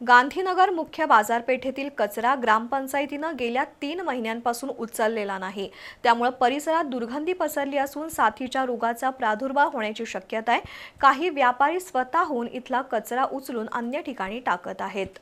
गांधीनगर मुख्य बाजारपेठेतील कचरा ग्रामपंचायतीनं गेल्या तीन महिन्यांपासून उचललेला नाही. त्यामुळे परिसरात दुर्गंधी पसरली असून साथीच्या रोगाचा प्रादुर्भाव होण्याची शक्यता आहे. काही व्यापारी स्वतःहून इथला कचरा उचलून अन्य ठिकाणी टाकत आहेत.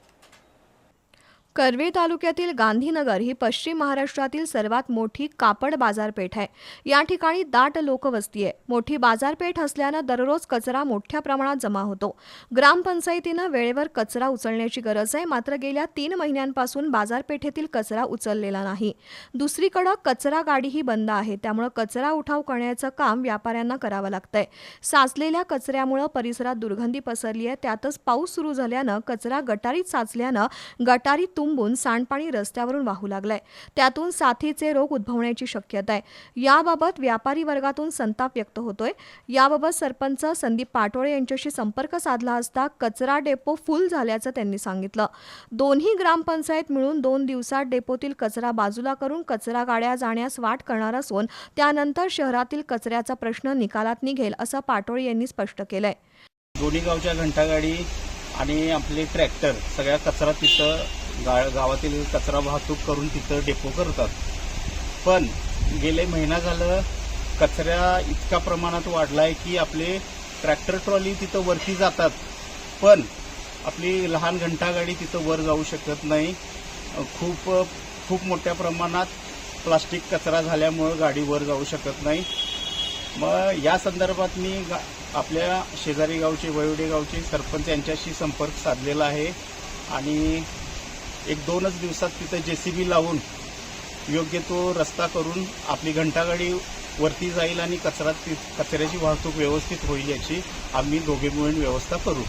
कर्वे तालुक्यातील गांधीनगर ही पश्चिम महाराष्ट्रातील सर्वात मोठी कापड बाजारपेठ आहे. या ठिकाणी दाट लोकवस्ती आहे. मोठी बाजारपेठ असल्यानं दररोज कचरा मोठ्या प्रमाणात जमा होतो. ग्रामपंचायतीनं वेळेवर कचरा उचलण्याची गरज आहे. मात्र गेल्या तीन महिन्यांपासून बाजारपेठेतील कचरा उचललेला नाही. दुसरीकडं कचरा गाडीही बंद आहे. त्यामुळं कचरा उठाव करण्याचं काम व्यापाऱ्यांना करावं लागतंय. साचलेल्या कचऱ्यामुळं परिसरात दुर्गंधी पसरली आहे. त्यातच पाऊस सुरू झाल्यानं कचरा गटारीत साचल्यानं गटारी तुंबून सांडपाणी रस्त्यावरून वाहू लागलंय. त्यातून साथीचे रोग उद्भवण्याची शक्यता आहे याबाबत व्यापारी वर्गातून संताप व्यक्त होतोय. याबाबत सरपंच संदीप पाटोळे यांच्याशी संपर्क साधला असता कचरा डेपो फुल झाल्याचं त्यांनी सांगितलं. दोन्ही ग्रामपंचायत मिळून दोन दिवसात डेपोतील कचरा बाजूला करून कचरा गाड्या जाण्यास वाट करणार असून त्यानंतर शहरातील कचऱ्याचा प्रश्न निकालात निघेल असं पाटोळे यांनी स्पष्ट केलंय. दोन्ही गावच्या घंटागाडी आणि आपले ट्रॅक्टर सगळ्या कचरा तिथं गाळ गावातील कचरा वाहतूक करून तिथं डेपो करतात. पण गेले महिना झालं कचरा इतक्या प्रमाणात वाढलाय की आपले ट्रॅक्टर ट्रॉली तिथं वरती जातात. पण आपली लहान घंटागाडी तिथं वर जाऊ शकत नाही. खूप खूप मोठ्या प्रमाणात प्लास्टिक कचरा झाल्यामुळं गाडी वर जाऊ शकत नाही. मग या संदर्भात मी गा- आपल्या शेजारी गावचे वयोडे गावचे सरपंच यांच्याशी संपर्क साधलेला आहे. आणि एक दोनच दिवसात तिथं जेसीबी लावून योग्य तो रस्ता करून आपली घंटागाडी वरती जाईल आणि कचरा कचऱ्याची वाहतूक व्यवस्थित होईल याची आम्ही दोघे मिळून व्यवस्था करू.